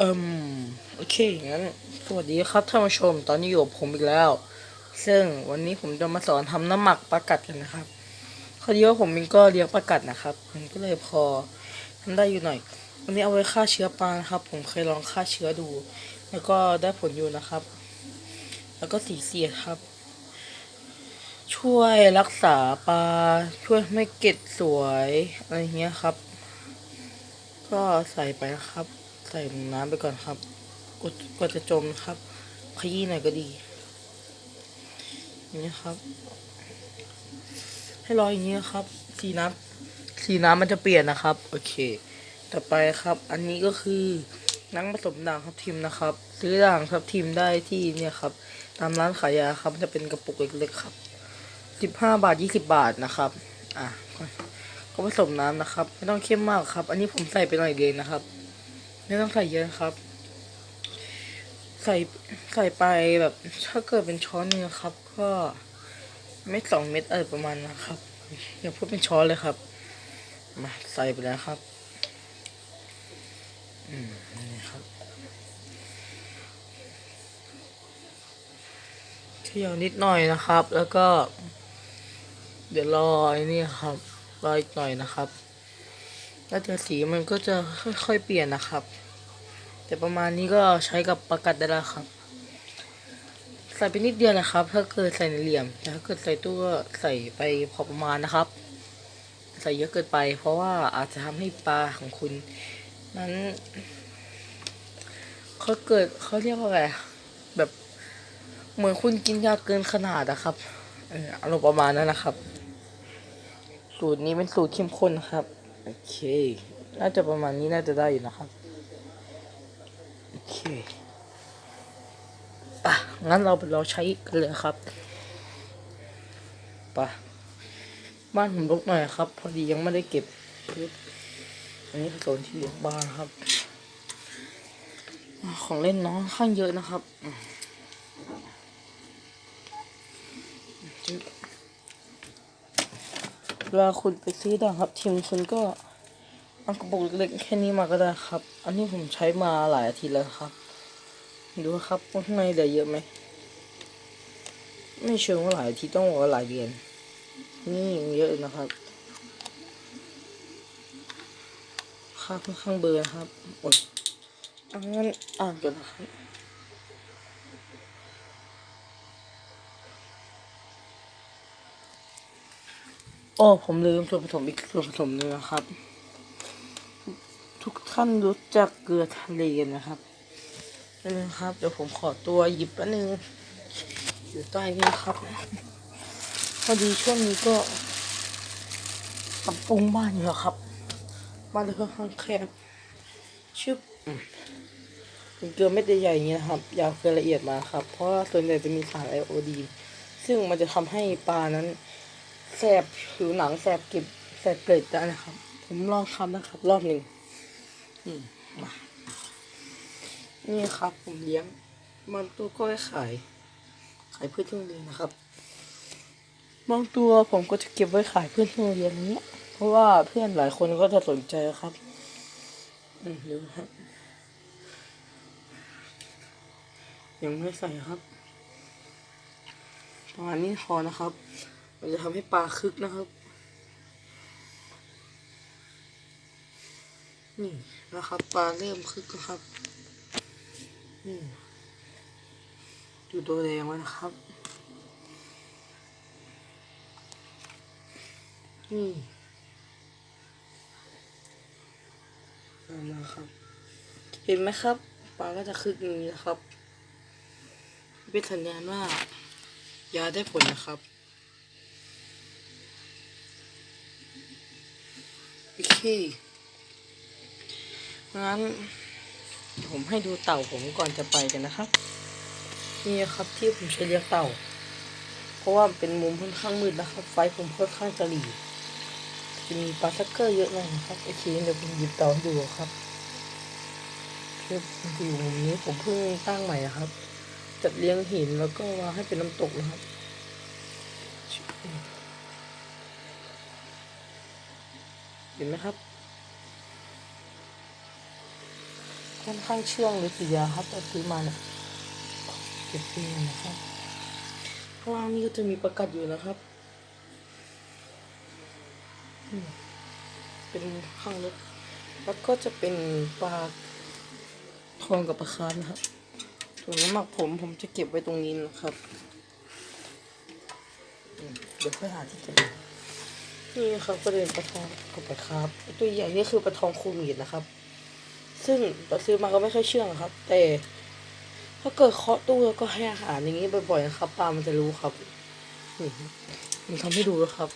เอิมโอเคงั้นสวัสดีครับท่านผู้ชมตอนนี้อยู่กับผมอีกแล้ว ซึ่งวันนี้ผมจะมาสอนทำน้ำหมักปลากัดกันนะครับพอดีว่าผมเองก็เลี้ยงปลากัดนะครับมันก็เลยพอทำได้อยู่หน่อยวันนี้เอาไว้ฆ่าเชื้อปลานะครับ ผมเคยลองฆ่าเชื้อดู แล้วก็ได้ผลอยู่นะครับ แล้วก็สีเสียดครับ ช่วยรักษาปลาช่วยไม่เก็ดสวยอะไรเงี้ยครับ ก็ใส่ไปนะครับ ใส่น้ำไปก่อนครับกดกว่าจะจมครับ ขยี้หน่อยก็ดีอย่างนี้ครับ ให้รออย่างนี้ครับ สีน้ำสีน้ำมันจะเปลี่ยนนะครับ โอเค ต่อไปครับ อันนี้ก็คือน้ำผสมด่างทับทิมนะครับ ซื้อด่างทับทิมได้ที่เนี่ยครับ ตามร้านขายยาครับจะเป็นกระปุกเล็กๆครับสิบห้าบาทยี่สิบาทนะครับ อะก็ผสมน้ำนะครับ ไม่ต้องเข้มมากครับ อันนี้ผมใส่ไปหน่อยเดียวนะครับ ไม่ต้องใส่เยอะครับ ใส่ใส่ไปแบบถ้าเกิดเป็นช้อนนึงครับ ก็เม็ดสองเม็ดอะไรประมาณนะครับอย่าพูดเป็นช้อนเลยครับ มาใส่ไปแล้วครับอืมนี่ครับเคี่ยวนิดหน่อยนะครับ แล้วก็ เดี๋ยวรอไอ้นี่ครับรออีกหน่อยนะครับ แล้วเดี๋ยวสีมันก็จะค่อยๆเปลี่ยนนะครับ แต่ประมาณนี้ก็ใช้กับประกัดได้แล้วครับ ใส่ไปนิดเดียวนะครับ ถ้าเกิดใส่ในเหลี่ยมแต่ถ้าเกิดใส่ตู้ก็ใส่ไปพอประมาณนะครับ ใส่เยอะเกินไป เพราะว่าอาจจะทำให้ปลาของคุณนั้นเขาเกิดเขาเรียกว่าอะไรแบบเหมือนคุณกินยาเกินขนาดนะครับ เอออารมณ์ประมาณนั้นนะครับ สูตรนี้เป็นสูตรเข้มข้นนะครับ โอเค น่าจะประมาณนี้น่าจะได้อยู่นะครับ โอเคอะงั้นเราเราใช้กันเลยครับไปะบ้านผมรกหน่อยครับ พอดียังไม่ได้เก็บอันนี้คือโซนที่เลี้ยงบ้านครับ ของเล่นน้องข้างเยอะนะครับอืมจึ๊บ เวลาคุณไปซื้อด่างครับทีมคุณก็เอากระปุกเล็กแค่นี้มาก็ได้ครับ อันนี้ผมใช้มาหลายอาทิตย์แล้วครับ ดูครับว่าข้างในเหลือเยอะไหมไม่เชิงว่าหลายอาทิตย์ต้องบอกว่าหลายเดือน นี่ยังเยอะนะครับค่าค่อนข้างเบอร์นะครับโอ้ยเอางั้นอ่านก่อนนะครับ โอ้ผมลืมส่วนผสมอีกส่วนผสมหนึงนะครับ ทุกท่านรู้จักเกลือทะเลนะครับนี่นะครับ เดี๋ยวผมขอตัวหยิบแป๊บนึงอยู่ใต้นี้ครับ พอดีช่วงนี้ก็ปรับปรุงบ้านอยู่อะครับ บ้านเลยค่อนข้างแคบชึบอืมเป็นเกลือเม็ดใหญ่ๆอย่างนี้นะครับ ยาวเกลือละเอียดมาครับ เพราะส่วนใหญ่จะมีสารไอโอดีนซึ่งมันจะทำให้ปลานั้น แสบผิวหนังแสบเก็บแสบเกล็ดได้นะครับ ผมลองทำนะครับ รอบหนึ่งอืมมานี่ครับ ผมเลี้ยง มันตัวก็ให้ขายขายเพื่อที่โรงเรียนนะครับบางตัวผมก็จะเก็บไว้ขายเพื่อนที่โรงเรียนนี้ เพราะว่าเพื่อนหลายคนก็จะสนใจครับ อืมดูนะครับ ยังไม่ใส่ครับประมาณนี้พอนะครับ มันจะทำให้ปลาคึกนะครับ นี่นะครับปลาเริ่มคึกครับนี่ดูตัวแดงไว้นะครับนี่นั่นนะครับ เห็นไหมครับปลาก็จะคึกอย่างนี้นะครับเป็นสัญญาณว่า ยาได้ผลนะครับ โอเคงั้นผมให้ดูเต่าผมก่อนจะไปกันนะครับนี่ครับที่ผมใช้เลี้ยงเต่า เพราะว่าเป็นมุมค่อนข้างมืดนะครับ ไฟผมค่อนข้างจะหลีจะมีปลาซักเกอร์เยอะเลยนะครับโอเคเดี๋ยวผมหยิบเต่าดูครับคืออยู่มุมนี้ผมเพิ่งตั้งใหม่นะครับ จัดเลี้ยงหินแล้วก็วางให้เป็นน้ำตกนะครับ เห็นไหมครับ ค่อนข้างเชื่องเลยทีเดียวครับแต่ซื้อมาเนี่ยเก็บปีนะครับข้างล่างนี่ก็จะมีประกัดอยู่นะครับ เป็นข้างลึกแล้วก็จะเป็นปลาทองกับปลาคาร์นะครับส่วนน้ำหมักผมผมจะเก็บไว้ตรงนี้นะครับ เดี๋ยวค่อยหาที่เก็บ นี่ครับก็เป็นปลาทองกับปลาคาร์ฟตัวใหญ่นี่คือปลาทองคูมีดนะครับ ซึ่งเราซื้อมาก็ไม่ค่อยเชื่องครับ แต่ ถ้าเกิดเคาะตู้แล้วก็ให้อาหารอย่างนี้บ่อยๆนะครับปลามันจะรู้ครับนี่มันทำให้ดูแล้วครับ